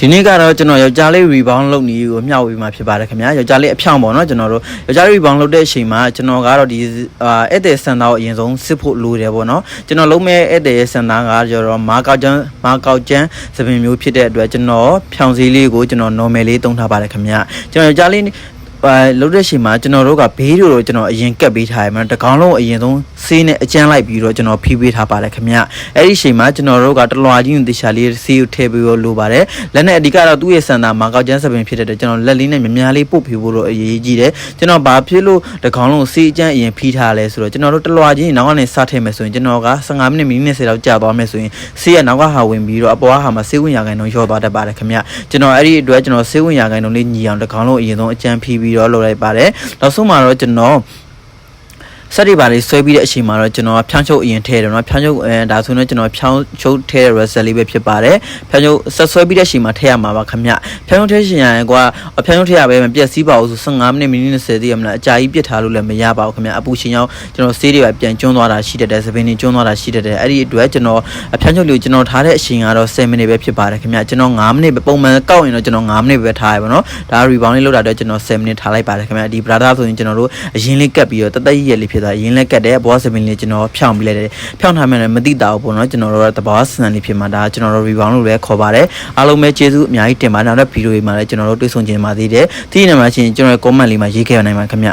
ဒီနေ့ကတော့ကျွန်တော်ယောက်ျားလေး rebound လုပ်နေကိုမျှဝေမှာဖြစ်ပါတယ်ခင်ဗျာယောက်ျားလေးအဖြောင်ပေါ့နော်ကျွန်တော်တို့ယောက်ျားလေး rebound လုပ်တဲ့အချိန်မှာကျွန်တော်ကတော့ဒီအာဧည့်သည်စံသားကိုအရင်ဆုံးစစ်ဖို့လိုတယ်ပေါ့နော်ကျွန်တော်လုံးမဲ့ဧည့်သည်ရဲ့စံသားကကျတော့မာကောက်ကျန်းမာကောက်ကျန်းသပင်မျိုးဖြစ်တဲ့အတွက်ကျွန်တော်ဖြောင်စည်းလေးကိုကျွန်တော် normal လေးသုံးထားပါတယ်ခင်ဗျာကျွန်တော်ယောက်ျားလေး ပါလို့တဲ့ချိန်မှာကျွန်တော်တို့ကဘေးတို့တော့ကျွန်တော်အရင်ကပ်ပေးထားရမှာတကောင်လုံးအရင်ဆုံးဆေးနဲ့အကျန်းလိုက်ပြီးတော့ကျွန်တော်ဖိပေးထားပါတယ်ခင်ဗျအဲ့ဒီချိန်မှာကျွန်တော်တို့ကတလွာကြီးကိုတေချာလေးဆေးကိုထည့်ပြီးတော့လိုပါတယ်လက်နဲ့အဓိကတော့သူ့ရဲ့စံသာမှာကောက်ကျန်းစပင်ဖြစ်တဲ့အတွက်ကျွန်တော်လက်လေးနဲ့များများလေးပုတ်ဖိဖို့တော့အရေးကြီးတယ်ကျွန်တော်ဘာဖြစ်လို့တကောင်လုံးဆေးအကျန်းအရင်ဖိထားလဲဆိုတော့ကျွန်တော်တို့တလွာကြီးနောက်ကနေစထည့်မယ်ဆိုရင်ကျွန်တော်က15မိနစ်မိနစ်10လောက်ကြာသွားမယ်ဆိုရင်ဆေးကနောက်ကဟာဝင်ပြီးတော့အပေါ်ကဟာမှာဆေးဝင်ရခိုင်နှုန်းလျော့သွားတတ်ပါတယ်ခင်ဗျကျွန်တော်အဲ့ဒီအတွက်ကျွန်တော်ဆေးဝင်ရခိုင်နှုန်းလေးညီအောင်တကောင်လုံးအရင်ဆုံးအကျန်းဖိပြီးတော့လုပ်လိုက်ပါတယ်နောက်ဆုံးမှာတော့ကျွန်တော် ဆက်တွေပါလေးဆွဲပြီးတဲ့အချိန်မှာတော့ကျွန်တော်ကဖြောင်းချုပ်အရင်ထည့်တယ်နော်ဖြောင်းချုပ်အဲဒါဆိုရင်ကျွန်တော်ဖြောင်းချုပ်ထည့်တဲ့ result လေးပဲဖြစ်ပါတယ်ဖြောင်းချုပ်ဆက်ဆွဲပြီးတဲ့အချိန်မှာထည့်ရမှာပါခင်ဗျဖြောင်းချုပ်ထည့်ရှင်ရင်ကွာဖြောင်းချုပ်ထည့်ရပဲမပြက်စီးပါဘူးဆို15မိနစ်မိနစ်20သိရမလားအကြာကြီးပြစ်ထားလို့လည်းမရပါဘူးခင်ဗျအပူချိန်ရောက်ကျွန်တော်ဆေးတွေပဲပြန်ကျွန်းသွားတာရှိတတ်တယ်သပင်းတွေကျွန်းသွားတာရှိတတ်တယ်အဲ့ဒီအတွက်ကျွန်တော်ဖြောင်းချုပ်လေးကိုကျွန်တော်ထားတဲ့အချိန်ကတော့10မိနစ်ပဲဖြစ်ပါတယ်ခင်ဗျကျွန်တော်9မိနစ်ပဲပုံမှန်ကောက်ရင်တော့ကျွန်တော်9မိနစ်ပဲထားရပါတော့ဒါ rebound လေးလောက်တာတော့ကျွန်တော်10မိနစ်ထားလိုက်ပါတယ်ခင်ဗျဒီ brother ဆိုရင်ကျွန်တော်တို့အရင်လေးကတ်ပြီးတော့တသက်ရည်လေးဖြစ်သွားရင်လေးကတ်တယ်ဘောစပင်လေးကျွန်တော်ဖြောင်းပြလိုက်တယ်ဖြောင်းထားမှလည်းမသိတာဘူးပေါ့နော်ကျွန်တော်တို့ကတဘာဆန်လေးဖြစ်မှာဒါကျွန်တော်တို့ rebound လို့လည်းခေါ်ပါတယ်အားလုံးပဲကျေးဇူးအများကြီးတင်ပါတယ်နောက်တဲ့ဗီဒီယိုတွေမှာလည်းကျွန်တော်တို့တွေ့ဆုံခြင်းပါသေးတယ်ဒီနေ့မှာချင်းကျွန်တော်ရဲ့ comment လေးမှာရေးခဲ့ရနိုင်ပါခင်ဗျ